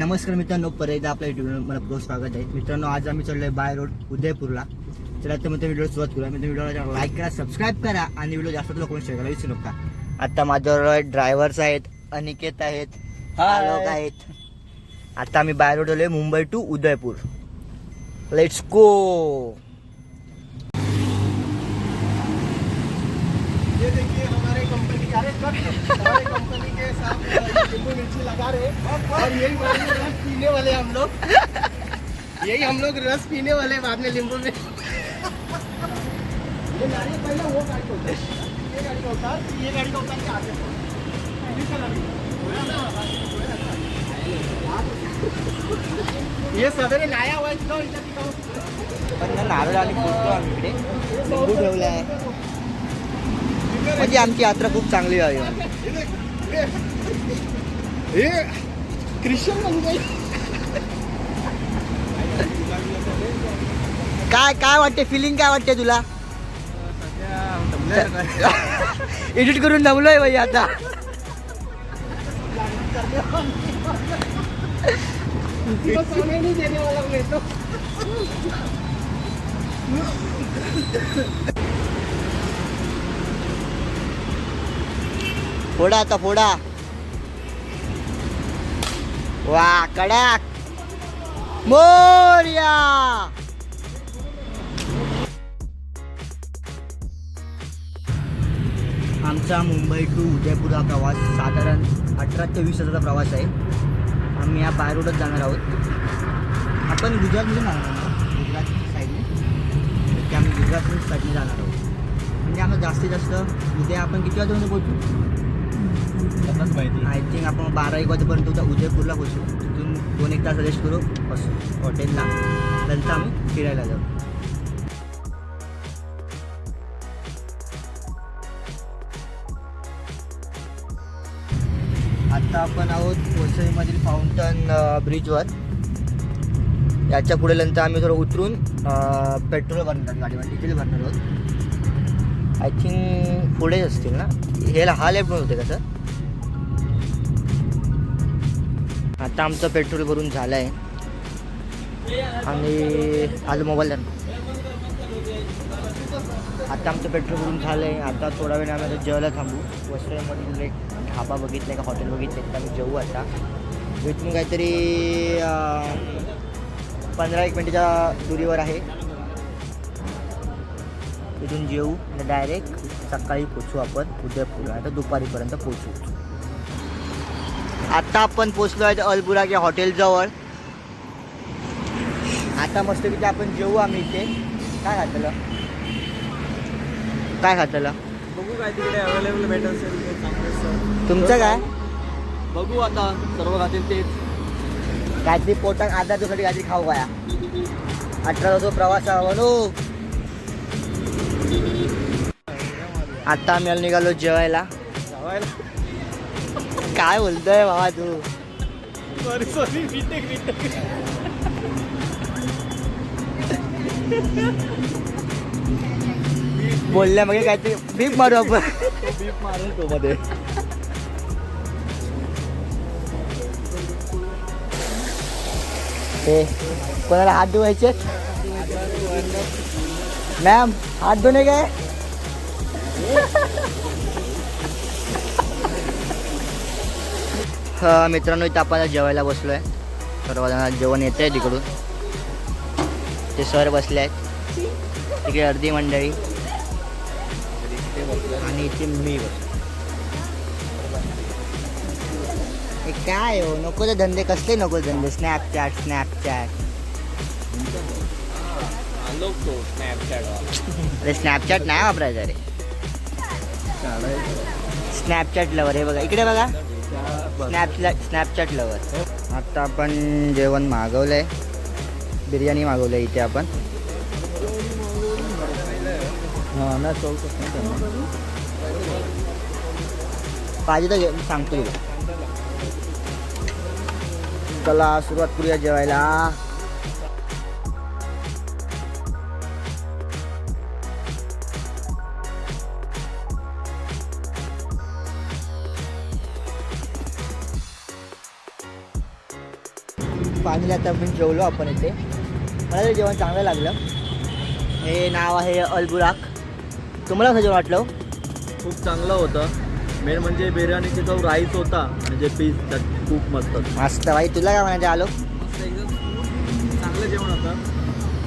नमस्कार मित्रांनो परत एकदा आपल्या युट्यूबवर मला खूप स्वागत आहे. मित्रांनो आज आम्ही चाललोय बाय रोड उदयपूरला. चला तर मग व्हिडिओ सुरुवात करूया. मी व्हिडिओला लाईक करा सबस्क्राईब करा आणि व्हिडिओ जास्त लोकांना शेअर करायला विसरू नका. आता माझ्यावर ड्रायव्हर्स आहेत अनिकेत आहेत आलोक आहेत. आता आम्ही बाय रोड आलोय Mumbai to Udaipur. Let's go यही पीने वाले हम लोग यही हम लोग रस पीने वाले बाद में नींबू में ये नारियल पहले वो गाड़ी को ये गाड़ी को उतार ये गाड़ी को उतार ये सवेरे लाया हुआ है इसको इधर दिखाओ पण नारळ आणि पोचलो आम्ही इकडे लिंबू ठेवला आहे म्हणजे आमची यात्रा खूप चांगली आहे. बन गई काय काय वाटते? फिलिंग काय वाटते तुला? एडिट करून जमलोय भाई आता. फोडा आता फोडा. वा कडक. मोर्या. आमचा मुंबई टू उदयपूर हा प्रवास साधारण अठरा ते वीस हजारचा प्रवास आहे. आम्ही या बाय रोडच जाणार आहोत. आपण गुजरातमधून जाणार आहोत गुजरात साईडने ते आम्ही गुजरात साईडने जाणार आहोत. म्हणजे आम्हाला जास्तीत जास्त उद्या आपण किती वाजेपर्यंत पोहोचू? आय थिंक आपण बारा एक वाजेपर्यंत उद्या उदयपूरला पोचू तिथून दोन एक तास रेस्ट करू. बसू. हॉटेलला. नंतर आम्ही फिरायला जाऊ. आता आपण आहोत वसईमधील फाउंटन ब्रिजवर याच्यापुढे नंतर आम्ही थोडं उतरून पेट्रोल भरणार गाडीवर डिझेल भरणार आहोत. आय थिंक पुढेच असतील ना? हे हा लेफ्ट होते का सर आता आमचं पेट्रोल भरून झालं आहे आणि आलो मोबाईल. आता आमचं पेट्रोल भरून झालं आहे आता थोडा वेळ आम्ही आता जेवायला थांबू. वसईमधील एक ढाबा बघितला का हॉटेल बघितलं तर आम्ही जेवू आता. इथून काहीतरी पंधरा एक मिनटाच्या दुरीवर आहे. इथून जेऊ आणि डायरेक्ट सकाळी पोचू आपण. उदयपूर आता दुपारीपर्यंत पोचू. आता आपण पोचलो आहे अलबुरा या हॉटेलजवळ. आता मस्तपैकी आपण जेवू आम्ही इथे. काय खातलं? काय खातलं? बघू काय तिकडे अवेलेबल भेटत असेल. तुमचं काय? बघू आता सर्व खातील तेच. काहीतरी पोटात आधार दिवसासाठी काहीतरी खाऊ काय अठरा जो प्रवास म्हणू. आता आम्ही निघालो जेवायला. जावायला? काय बोलतोय बाबा तू? सॉरी सॉरी रिटेक रिटेक बोलल्या मग काहीतरी बीप मारू आपण. बीप मारेल तो मध्ये. ते कोणाला हात धुवायचे? मॅम हात धुणे काय? हा मित्रांनो इथं आपण जेवायला बसलो आहे सर्वजण जेवण येत आहे तिकडून. ते सर बसले आहेत. तिकडे अर्धी मंडळी. आणि इथे मी बसलो काय हो? नको ते धंदे कसले नको धंदे? स्नॅपचॅट स्नॅपचॅट स्नॅपचॅट अरे स्नॅपचॅट नाही वापरायचं रे. स्नॅपचॅट लवर हे बघा. इकडे बघा. स्नॅपचॅट स्नॅपचॅट लवर आत्ता आपण जेवण मागवलं आहे बिर्याणी मागवलं आहे इथे आपण. हा ना चौक पाहिजे तर सांगतो तुला. चला सुरुवात करूया जेवायला. फायनली आता आपण जेवलो आपण इथे. मला तरी जेवण चांगलं लागलं. हे नाव आहे अलबुराक. तुम्हाला कसं जेवण वाटलं खूप चांगलं होतं. मेन म्हणजे बिर्याणीचा जो राईस होता आणि जे पीस त्यात खूप मस्त. होतं. मस्त भाई तुला काय म्हणायचं आलो? मस्त एकदम चांगलं जेवण होतं.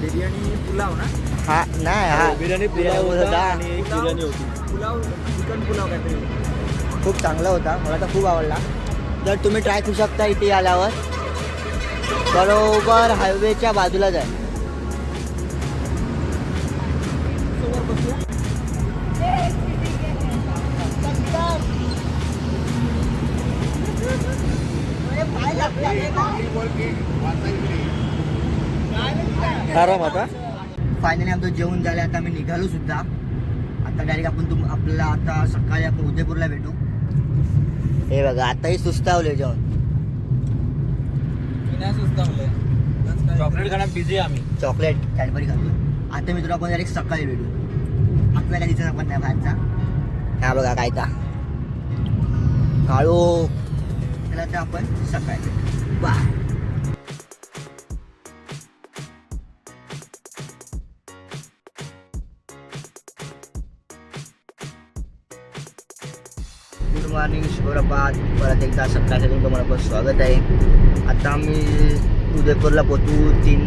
बिर्याणी पुलाव ना? हा नाही हा. बिर्याणी बिर्याणी पुलाव होता आणि आणि एक बिर्याणी होती. पुलाव चिकन पुलाव काहीतरी खूप चांगला होता. मला तर खूप आवडला. जर तुम्ही ट्राय करू शकता इथे आल्यावर बरोबर हायवेच्या बाजूलाच आहे आराम आता. फायनली आमचं जेवण झालं आता आम्ही निघालो सुद्धा. आता डायरेक्ट आपण तुम आपल्याला आता सकाळी आपण उदयपूरला भेटू. हे बघा आताही सुस्तावले जेवण. चॉकलेट खाण्यात बिझी आम्ही. चॉकलेट कॅडबरी खातो. आता मी तुला आपण डायरेक्ट सकाळी भेटू. आपल्याला दिसत आपण नाही बाहेरचा. हा बघा काय का काळू. त्याला तर आपण सकाळी बाय. मॉर्निंग शुभप्रभात परत एकदा सकाळच्या तुम्हाला पण स्वागत आहे. आता मी उदयपूरला पोहोचू तीन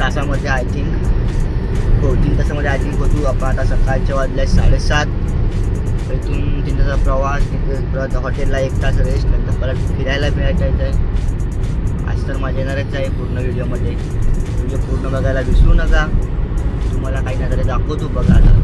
तासामध्ये आय थिंक हो तीन तासामध्ये आय थिंक पोहोचू. आपण आता सकाळच्या वाजल्या साडेसात. इथून तीन तासाचा प्रवास तिथे परत हॉटेलला एक तास रेस्ट नंतर परत फिरायला फिरायचं आहे. आज तर माझं येणारच आहे पूर्ण व्हिडिओमध्ये व्हिडिओ पूर्ण बघायला विसरू नका. तुम्हाला काही नजरे दाखवतो बघा आता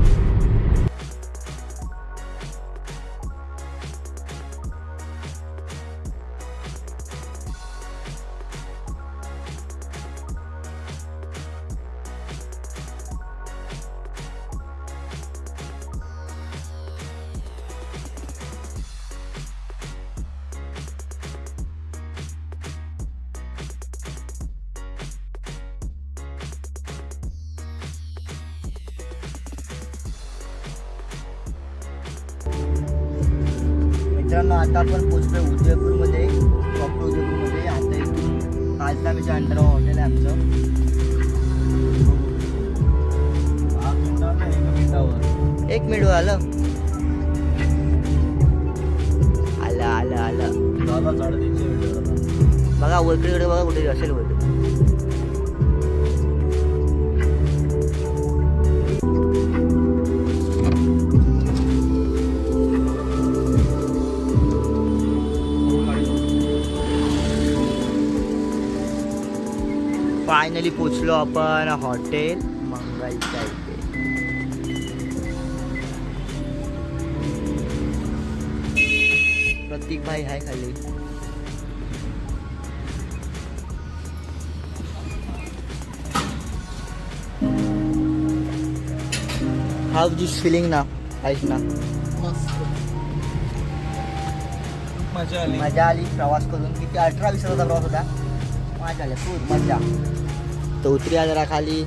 मित्रांनो आता आपण पोचलो उदयपूरमध्ये. प्रॉपर उदयपूरमध्ये. आता इथून पाच दहा अंडर हॉटेल आहे आमचं. एक मिनिट आलं आलं आलं. आलं बघा वरकडे बघा कुठे असेल वरकडे फायनली पोचलो आपण हॉटेल मंगलच्या इथे प्रतीक भाई हाय खाली हाव दिस फिलिंग ना ऐक ना मज़ा आली. मज़ा आली. प्रवास करून किती अठरा वीस प्रवास होता. मजा आली खूप मजा तर उतरी जरा खाली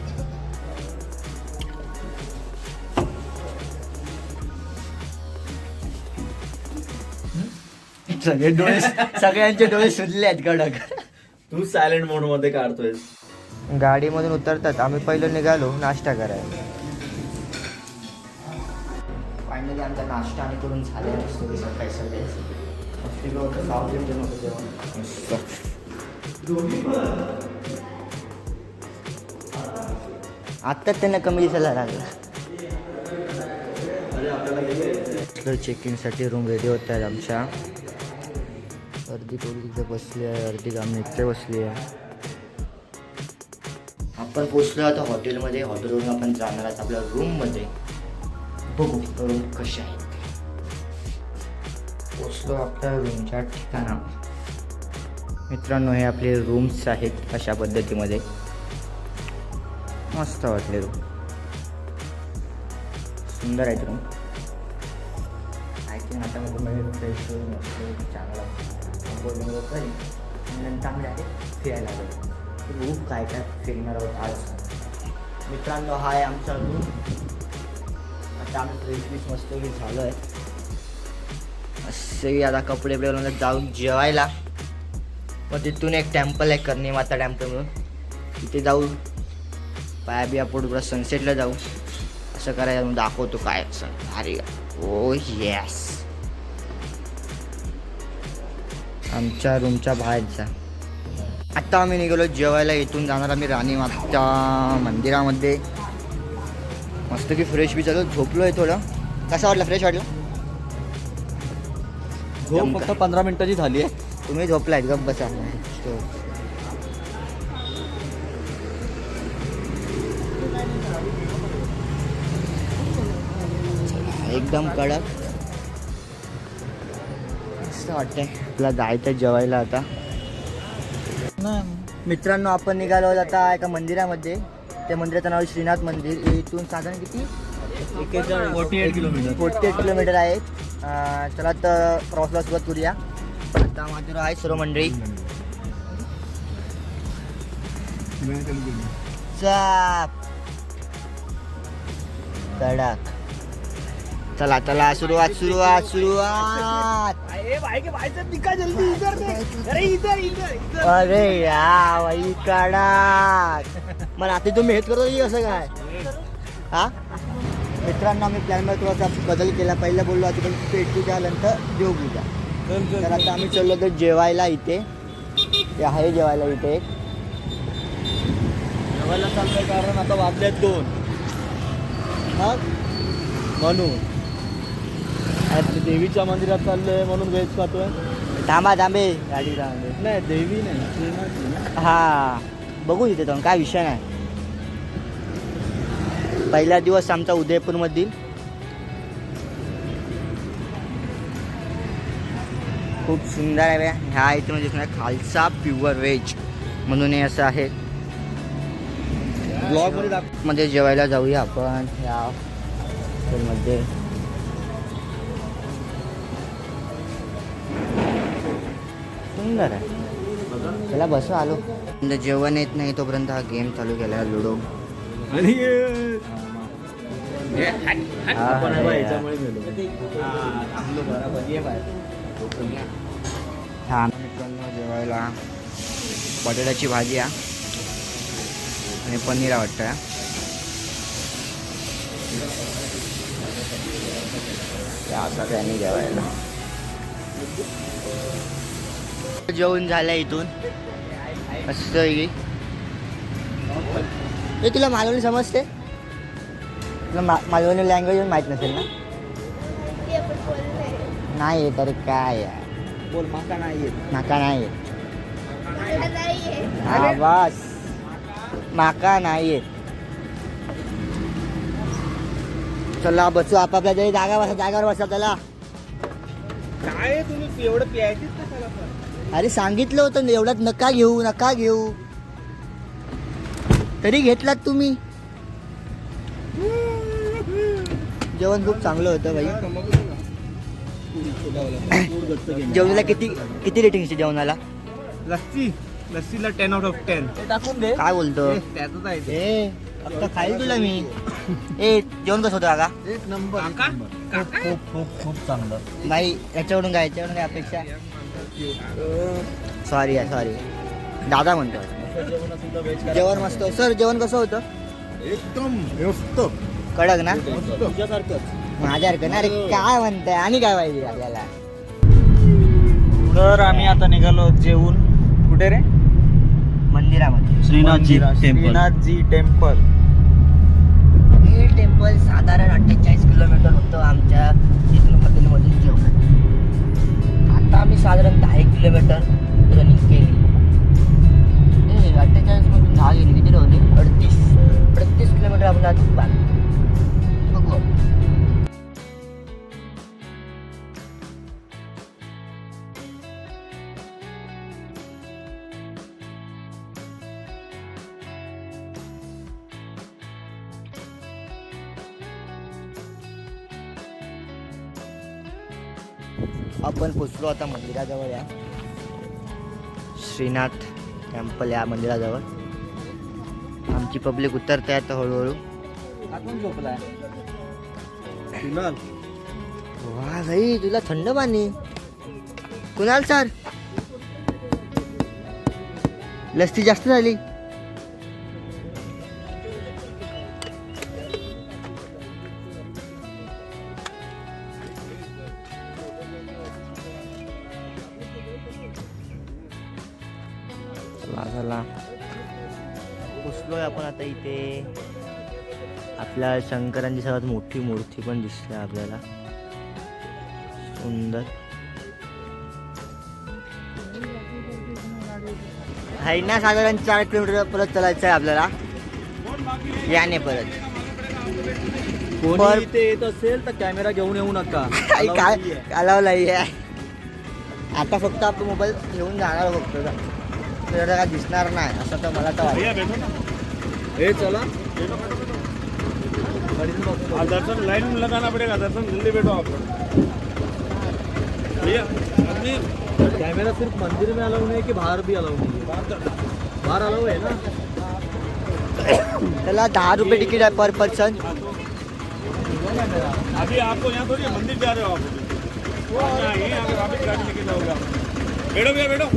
सगळे डोळे सगळ्यांचे डोळे सुजले आहेत कडक तू सायलेंट मोडमध्ये काढतोय गाडीमधून उतरतात. आम्ही पहिलं निघालो नाश्ता करायला. फायनली आमचा नाश्ता आणि करून झाले. सकाळी सगळे. साऊथ इंडियन होतं जेवण. मस्त. आत्ताच त्यांना कमी दिसायला लागलं. चेक इनसाठी रूम रेडी होत आहेत आमच्या. अर्धी पोरी तिथे बसली आहे अर्धी आम्ही इथे बसली आहे. आपण पोचलो आता हॉटेलमध्ये. हॉटेलवरून आपण जाणार आहोत आपल्या रूममध्ये बघू रूम कसे आहेत पोचलो आपल्या रूमच्या ठिकाणा मित्रांनो हे आपले रूम्स आहेत अशा पद्धतीमध्ये. मस्त वाटले रूम सुंदर आहेत रूम आय थिंक आता मध्ये फ्रेश होऊन मस्त चांगला आंघोळ चांगले आहे फिरायला लागलो. रूम काय काय फिरणार आहोत आज. मित्रांनो हा आहे आमचा रूम आता आम्ही फ्रेश बीस मस्त झालो आहे असे आता कपडे बिपडे जाऊन जेवायला. मग तिथून एक टेम्पल आहे करणी माता टेम्पल म्हणून. तिथे जाऊ. पाया बिया पडू पुढं सनसेटला जाऊ. असं करायला दाखवतो काय असं. अरे ओ येस आमच्या रूमच्या बाहेरचा. आत्ता आम्ही निघालो जेवायला. इथून जाणार आम्ही राणी माता मंदिरामध्ये. मस्त की फ्रेश बी चालू झोपलो आहे थोडं. कसं वाटलं? फ्रेश वाटलं? झोप फक्त पंधरा मिनिटाची झाली आहे. तुम्ही झोपलायत गप बसा. तो. एकदम कडक. मस्त वाटतंय. तुला जायचं जेवायला आता. मित्रांनो आपण निघालो आता एका मंदिरामध्ये. त्या मंदिराचं नाव श्रीनाथ मंदिर. इथून साधारण किती? Forty eight kilometre forty eight kilometre आहे चला तर प्रवासाला सुरुवात करूया. आता माझ्यावर आहे सर्व मंडळी चाप. कडक चला चला सुरुवात सुरुवात सुरुवात. अरे या बाई कडक मला आता तू मेहनत करतो की कसं काय? हा? मित्रांनो आम्ही प्लॅनमध्ये थोडासा बदल केला पहिला बोललो आधी पण पेटू पूजा नंतर देव पूजा तर आता आम्ही चाललो तर जेवायला इथे. ते आहे जेवायला इथे जेवायला चाललंय कारण आता वाजल्यात दोन. मग? म्हणून. आणि देवीच्या मंदिरात चाललोय म्हणून व्हेज खातोय. थांबा थांबे. गाडी थांबे. नाही देवी नाही. हा. बघू तिथे जाऊन काय विषय नाही. पहिला दिवस आमचा उदयपूरमधील. खूप सुंदर आहे. ह्या इथे म्हणजे दिसणार खालचा प्युअर व्हेज म्हणून हे असं आहे. ब्लॉगमध्ये जेवायला जाऊया आपण. या मध्ये. सुंदर आहे. त्याला बसू आलो. म्हणजे जेवण येत नाही तोपर्यंत हा गेम चालू केला लुडो. आणि हा, आपण हा, बा हा. याच्यामुळे छान. मित्रांनो जेवायला बटाट्याची भाजी आहे. आणि पनीर आवडतं या सगळ्यांनी जेवायला. जेवण झालं इथून. असं आहे की हे तुला मालवणी समजते? तुला मा मालवणी लँग्वेज माहीत नसेल ना? नाही तर काय बोल माका नाही येत. माका नाही येत. हा बस. माका नाही येत. चला बसू आपापल्या तरी जागा बसा जागावर बसा चला. काय तुम्ही? एवढं प्यायचीच कशाला पण? अरे सांगितलं होतं ना, एवढ्यात नका घेऊ नका घेऊ. तरी घेतलात तुम्ही. जेवण खूप चांगलं होतं भाई जेवणाला किती किती रेटिंग जेवणाला? लस्सी. लस्सीला टेन आउट ऑफ टेन टाकून दे. काय बोलतो? त्यातच आहे ते. आता खाईल तुला मी. ए जेवण कसं होतं काका? एक नंबर काका? खूप खूप खूप खूप चांगलं. नाही याच्याकडून काय याच्याकडून काय अपेक्षा? सॉरी आहे सॉरी दादा म्हणतो जेवण सुद्धा व्हेज जेवण मस्त. सर जेवण कसं होतं? एकदम व्यस्त कडक ना? तुझ्यासारखंच. माझ्यासारखं ना अरे काय म्हणताय? आणि काय पाहिजे आपल्याला? तर आम्ही आता निघालो जेवून कुठे रे? मंदिरामध्ये. श्रीनाथजी टेम्पल श्रीनाथजी टेम्पल हे टेम्पल साधारण अठ्ठेचाळीस किलोमीटर होतं आमच्या इथून हॉटेलमधून जेवण. आता आम्ही साधारण दहा एक किलोमीटर रनिंग केली. ए अठ्ठेचाळीस मधून दहा गेली किती होते. अडतीस अडतीस किलोमीटर आपण आज बाकी. पोचलो आता मंदिराजवळ या. श्रीनाथ टेम्पल या मंदिराजवळ. आमची पब्लिक उतरते आता हळूहळू. वा भाई तुला थंड पाणी. कुणाल सर लस्ती जास्त झाली. शंकरांची सर्वात मोठी मूर्ती पण दिसते आपल्याला. सुंदर. आहे ना साधारण चार किलोमीटर परत चालायचं आहे आपल्याला. याने परत. पर- कोणी इथे येत असेल तर कॅमेरा घेऊन येऊ नका. काय. अलावला आहे आता फक्त आपला मोबाईल घेऊन जाणार फक्त. काय दिसणार नाही असं तर मला तर वाटतं. हे चला. दर्शन लाइन में लगाना पड़ेगा दर्शन जल्दी बैठो आप भैया आदमी कॅमेरा सिर्फ मंदिर में अलाउ नहीं है कि बाहर भी अलाउ नहीं है बाहर अलाउ है ना? त्याला दहा रुपये तिकीट आहे पर पर्सन अभी आपको यहाँ थोड़ी मंदिर जा रहे हो आप. बैठो भैया बैठो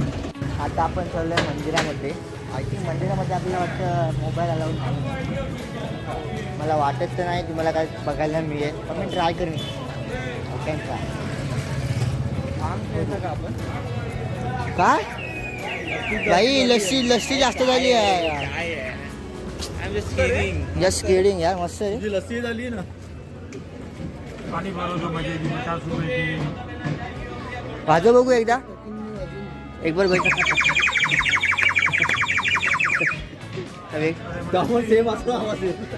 आता आपण चाललोय मंदिरामध्ये. आय थिंक मंदिरामध्ये आपल्याला वाटतं मोबाईल अलाउड नाही. मला वाटत तर नाही तुम्हाला काय बघायला मिळेल पण मी ट्राय करेन. ओके ट्राय का आपण? काय? बाई लस्सी लस्सी जास्त झाली आहे. जस्ट किडिंग यार मस्त आहे. लस्सी झाली ना? वाजव बघू एकदा. एक बार बघ अबे, त्यामुळे सेम असं आवाज येतो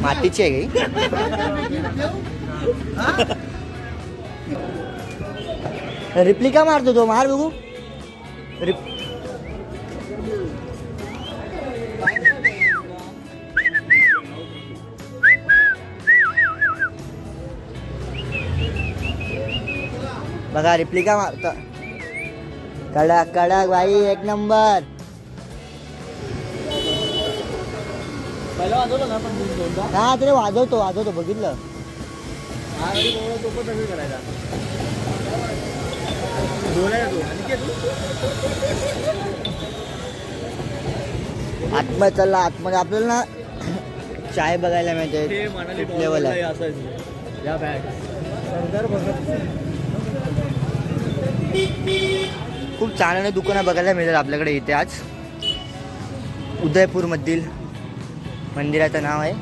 मातीची आहे काही रिप्लिका मारतो तो मार बघू रिप बघा रिप्लिका मारतो कडक कडक भाई एक नंबर। हा तरी वाजवतो वाजवतो बघितलं. आतमध्ये चालला आतमध्ये आपल्याला ना चाय बघायला मिळते लेवल आहे. सरदार भगत खूप चांगले दुकानं बघायला मिळतात आपल्याकडे इथे आज. उदयपूरमधील मंदिराचं नाव आहे.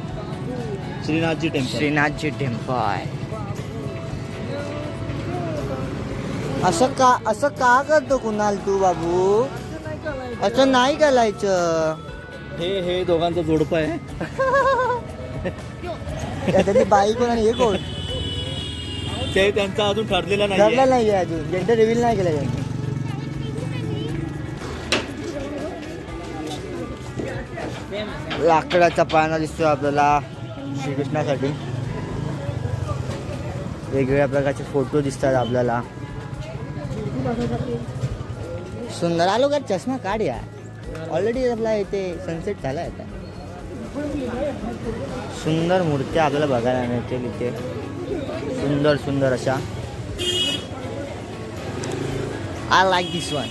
श्रीनाथजी टेम्पल श्रीनाथजी टेम्पल असं का असं का करतो कुणाल तू बाबू? असं नाही करायचं. हे हे दोघांचं जोडपं आहे. बाई कोण आणि हे कोण? ते त्यांचा अजून ठरलेला ठरलं नाही नाही आहे अजून. जेंडर रिव्हील नाही केलं लाकडाचा पाळणा दिसतो आपल्याला श्रीकृष्णासाठी. वेगवेगळ्या प्रकारचे फोटो दिसतात आपल्याला. सुंदर. आलो का? चष्मा काढ या. ऑलरेडी आपला इथे सनसेट झाला आता. सुंदर मूर्त्या आपल्याला बघायला मिळतील इथे. सुंदर सुंदर अशा. आय लाईक दिस वन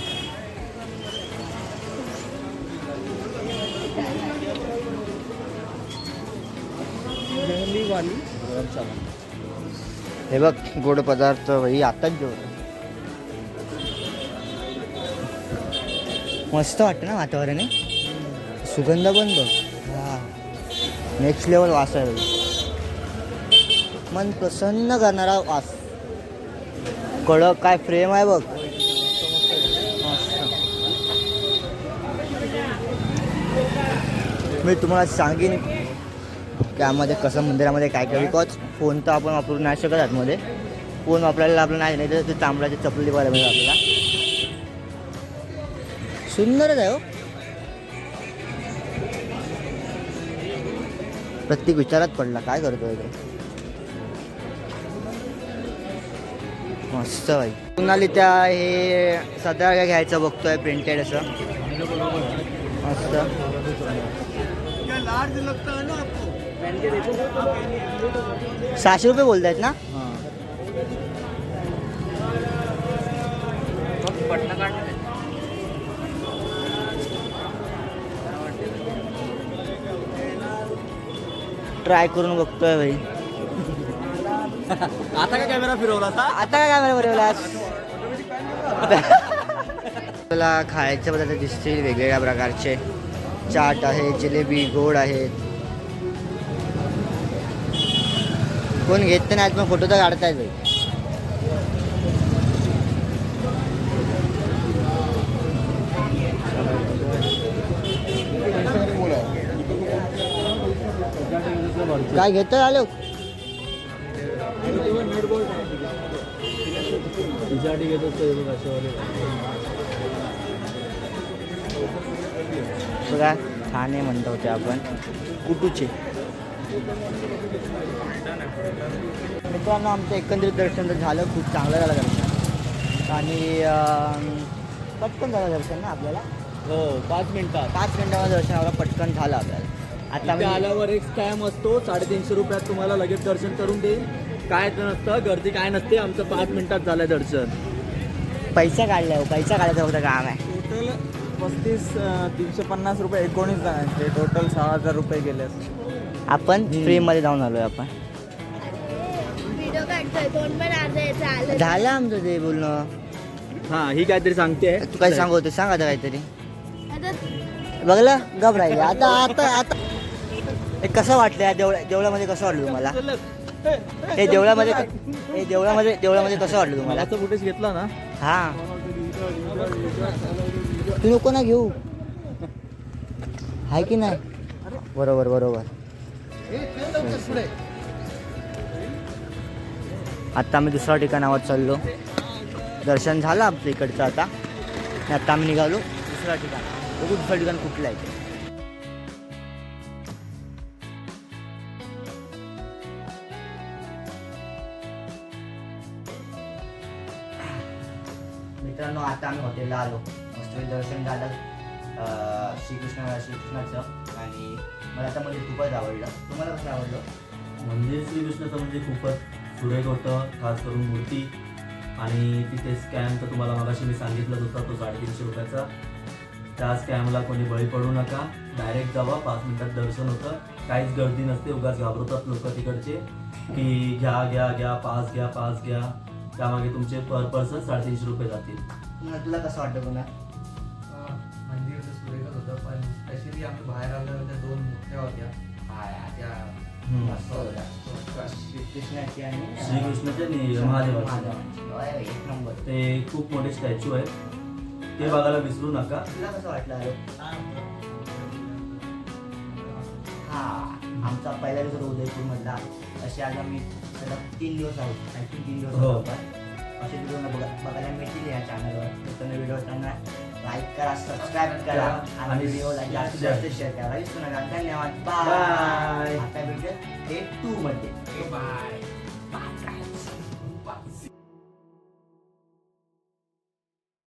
गरम धर्मशाला हे बघ गोड पदार्थ भाई आताच जेवण. मस्त वाटतं ना वातावरण आहे सुगंध पण बघ. नेक्स्ट लेवल वास आहे भाई मन प्रसन्न करणारा वास. कडक काय फ्रेम आहे बघ. मी तुम्हाला सांगेन त्यामध्ये कसं मंदिरामध्ये काय काय बिकॉज फोन तर आपण वापरू नाही शकत आतमध्ये. फोन वापरायला आपलं नाही नाही तर ते तांबड्याची चपली बरं मिळेल आपल्याला. सुंदरच आहे हो. प्रत्येक विचारात पडला काय करतोय तो मस्त भाई कुणाली त्या हे सध्या काय घ्यायचं बघतोय प्रिंटेड असं. मस्त. ना सहाशे रुपये बोलतायत ना? हां ट्राय करून बघतोय भाई. आता काय कॅमेरा फिरवला आता काय कॅमेरा बरवलास आपल्याला खायचे पदार्थ दिसतील वेगवेगळ्या प्रकारचे. चाट आहे जिलेबी गोड आहेत कोण घेत तर नाही पण फोटो तर काढतायत भाई काय घेत आलो. घेत असतो बघा ठाणे म्हणतो होते आपण. कुटूचे. मित्रांनो आमचं एकंदरीत दर्शन तर झालं खूप चांगलं झालं दर्शन. आणि पटकन झालं दर्शन ना आपल्याला? हो पाच मिनिटात. पाच मिनिटामध्ये दर्शन आपलं पटकन झालं आपल्याला. आता मी आल्यावर एक स्कॅम असतो साडेतीनशे रुपयात तुम्हाला लगेच दर्शन करून देईल. काय तर नसतं गर्दी काय नसते आमचं पाच मिनिटात झालंय दर्शन. पैसा काढलाय हो, पैसा काढायचं फक्त काम आहे. टोटल पस्तीस तीनशे पन्नास रुपये एकोणीस जणांचे टोटल सहा हजार रुपये गेले आपण फ्रीमध्ये जाऊन आलोय आपण. आलं झालं आमचं ते बोलणं. हा ही काहीतरी सांगते. तू काय सांगू होते? सांग आता काहीतरी. बघलं? राहिले. आता आता आता हे कसं वाटलं या देवळा देवळामध्ये कसं वाटलं तुम्हाला? हे देवळामध्ये हे देवळामध्ये देवळामध्ये कसं वाटलं तुम्हाला? मला फुटेज घेतला ना. हा. तू नको ना घेऊ. आहे की नाही? बरोबर बरोबर. आता आम्ही दुसऱ्या ठिकाणावर चाललो. दर्शन झालं आपलं इकडचं आता. आणि आता आम्ही निघालो दुसऱ्या ठिकाण. बघू दुसरं ठिकाण कुठलं आहे ते. मित्रांनो आता आम्ही हॉटेलला आलो. मस्त दर्शन झालं. श्रीकृष्ण श्रीकृष्णाचं आणि मला म्हणजे खूपच आवडलं. तुम्हाला कसं आवडलं? मंदिर श्रीकृष्णाचं म्हणजे खूपच सुरेख होतं खास करून मूर्ती. आणि तिथे स्कॅम तर तुम्हाला मगाशी मी सांगितलंच होता तो साडेतीनशे रुपयाचा. त्या स्कॅमला कोणी बळी पडू नका. डायरेक्ट जावा पाच मिनिटात दर्शन होतं. काहीच गर्दी नसते उगाच घाबरतात लोक तिकडचे. की घ्या घ्या घ्या पास घ्या पास घ्या. त्यामागे तुमचे पर पर्सन साडेतीनशे रुपये जातील. तुला- कसं वाटतं पुन्हा? होतं पण स्पेशली आम्ही बाहेर आलो त्या दोन मूर्त्या होत्या. त्या. श्रीकृष्णाची आणि एक नंबर. ते खूप मोठे स्टॅच्यू आहेत. ते बघायला विसरू नका. तुला कसं वाटलं अरे हा आमचा पहिला दिवस उदयपूर मधला असे आज आम्ही सलग तीन दिवस आहोत. थिंक तीन दिवस हो. असे व्हिडिओ बघा बघायला मिळतील या चॅनलवर तर व्हिडिओ त्यांना लाईक करा सबस्क्राईब करा. आणि व्हिडिओला जास्तीत जास्त शेअर करा. विसरू नका धन्यवाद. बाय आता भेटूया डे टू मध्ये. बाय